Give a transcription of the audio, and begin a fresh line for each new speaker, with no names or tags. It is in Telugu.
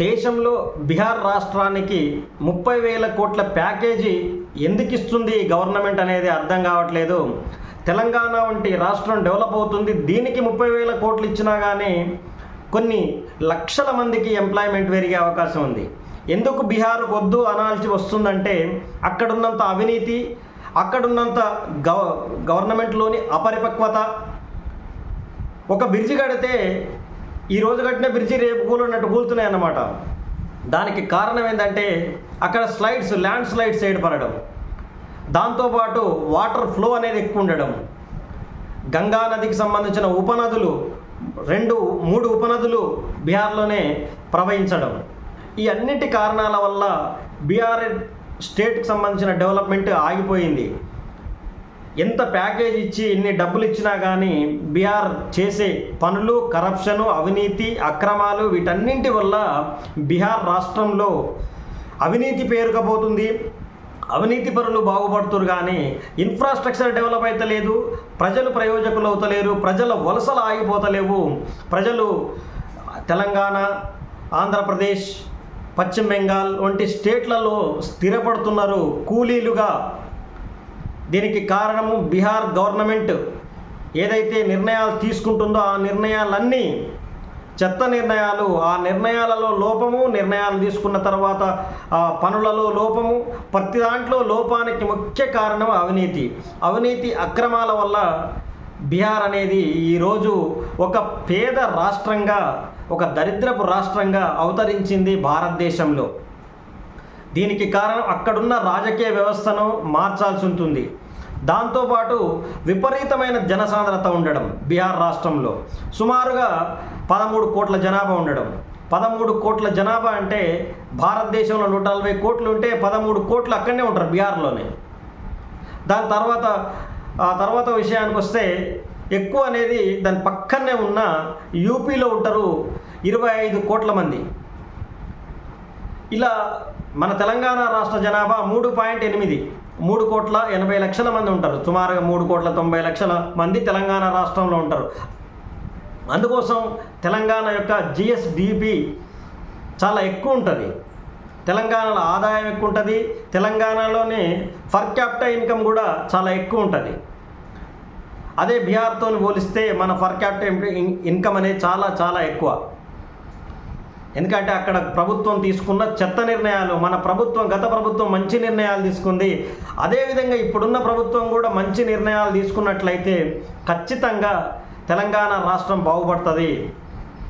దేశంలో బీహార్ రాష్ట్రానికి ముప్పై వేల కోట్ల ప్యాకేజీ ఎందుకు ఇస్తుంది గవర్నమెంట్ అనేది అర్థం కావట్లేదు. తెలంగాణ వంటి రాష్ట్రం డెవలప్ అవుతుంది. దీనికి ముప్పై వేల కోట్లు ఇచ్చినా కానీ కొన్ని లక్షల మందికి ఎంప్లాయ్మెంట్ పెరిగే అవకాశం ఉంది. ఎందుకు బీహార్ వద్దు అనాల్సి వస్తుందంటే అక్కడున్నంత అవినీతి అక్కడున్నంత గవ గవర్నమెంట్లోని అపరిపక్వత. ఒక బ్రిడ్జి కడితే ఈ రోజు కట్టిన బ్రిడ్జి రేపు కూలినట్టు కూలుతున్నాయి అన్నమాట. దానికి కారణం ఏంటంటే అక్కడ స్లైడ్స్ ల్యాండ్ స్లైడ్స్ ఏర్పడడం. దాంతోపాటు వాటర్ ఫ్లో అనేది ఎక్కువ ఉండడం. గంగా నదికి సంబంధించిన ఉపనదులు రెండు మూడు ఉపనదులు బీహార్లోనే ప్రవహించడం. ఈ అన్నిటి కారణాల వల్ల బీహార్ స్టేట్కి సంబంధించిన డెవలప్మెంట్ ఆగిపోయింది. ఎంత ప్యాకేజ్ ఇచ్చి ఇన్ని డబ్బులు ఇచ్చినా కానీ బీహార్ చేసే పనులు కరప్షను అవినీతి అక్రమాలు వీటన్నింటి వల్ల బీహార్ రాష్ట్రంలో అవినీతి పేరుకపోతుంది. అవినీతి పరులు బాగుపడుతురు కానీ ఇన్ఫ్రాస్ట్రక్చర్ డెవలప్ అవుతలేదు ప్రజలు ప్రయోజకులు అవుతలేరు ప్రజల వలసలు ఆగిపోతలేవు. ప్రజలు తెలంగాణ ఆంధ్రప్రదేశ్ పశ్చిమ బెంగాల్ వంటి స్టేట్లలో స్థిరపడుతున్నారు కూలీలుగా. దీనికి కారణము బీహార్ గవర్నమెంట్. ఏదైతే నిర్ణయాలు తీసుకుంటుందో ఆ నిర్ణయాలన్నీ చెత్త నిర్ణయాలు ఆ నిర్ణయాలలో లోపము నిర్ణయాలు తీసుకున్న తర్వాత ఆ పనులలో లోపము ప్రతి దాంట్లో లోపానికి ముఖ్య కారణం అవినీతి. అవినీతి అక్రమాల వల్ల బీహార్ అనేది ఈరోజు ఒక పేద రాష్ట్రంగా ఒక దరిద్రపు రాష్ట్రంగా అవతరించింది భారతదేశంలో. దీనికి కారణం అక్కడున్న రాజకీయ వ్యవస్థను మార్చాల్సి ఉంటుంది దాంతోపాటు విపరీతమైన జనసాంద్రత ఉండడం బీహార్ రాష్ట్రంలో. సుమారుగా పదమూడు కోట్ల జనాభా ఉండడం. పదమూడు కోట్ల జనాభా అంటే భారతదేశంలో నూట నలభై కోట్లు ఉంటే పదమూడు కోట్లు అక్కడనే ఉంటారు బీహార్లోనే. దాని తర్వాత ఆ తర్వాత విషయానికి వస్తే ఎక్కువ అనేది దాని పక్కనే ఉన్న యూపీలో ఉంటారు ఇరవై ఐదు కోట్ల మంది. ఇలా మన తెలంగాణ రాష్ట్ర జనాభా మూడు పాయింట్ ఎనిమిది. మూడు కోట్ల ఎనభై లక్షల మంది ఉంటారు. సుమారుగా మూడు కోట్ల తొంభై లక్షల మంది తెలంగాణ రాష్ట్రంలో ఉంటారు. అందుకోసం తెలంగాణ యొక్క జిఎస్డిపి చాలా ఎక్కువ ఉంటుంది. తెలంగాణలో ఆదాయం ఎక్కువ ఉంటుంది. తెలంగాణలోనే ఫర్ క్యాపిటల్ ఇన్కమ్ కూడా చాలా ఎక్కువ ఉంటుంది. అదే బీహార్తో పోలిస్తే మన ఫర్ క్యాపిటల్ ఇన్కమ్ అనేది చాలా చాలా ఎక్కువ. ఎందుకంటే అక్కడ ప్రభుత్వం తీసుకున్న చెత్త నిర్ణయాలు మన ప్రభుత్వం గత ప్రభుత్వం మంచి నిర్ణయాలు తీసుకుంది. అదేవిధంగా ఇప్పుడున్న ప్రభుత్వం కూడా మంచి నిర్ణయాలు తీసుకున్నట్లయితే ఖచ్చితంగా తెలంగాణ రాష్ట్రం బాగుపడుతుంది.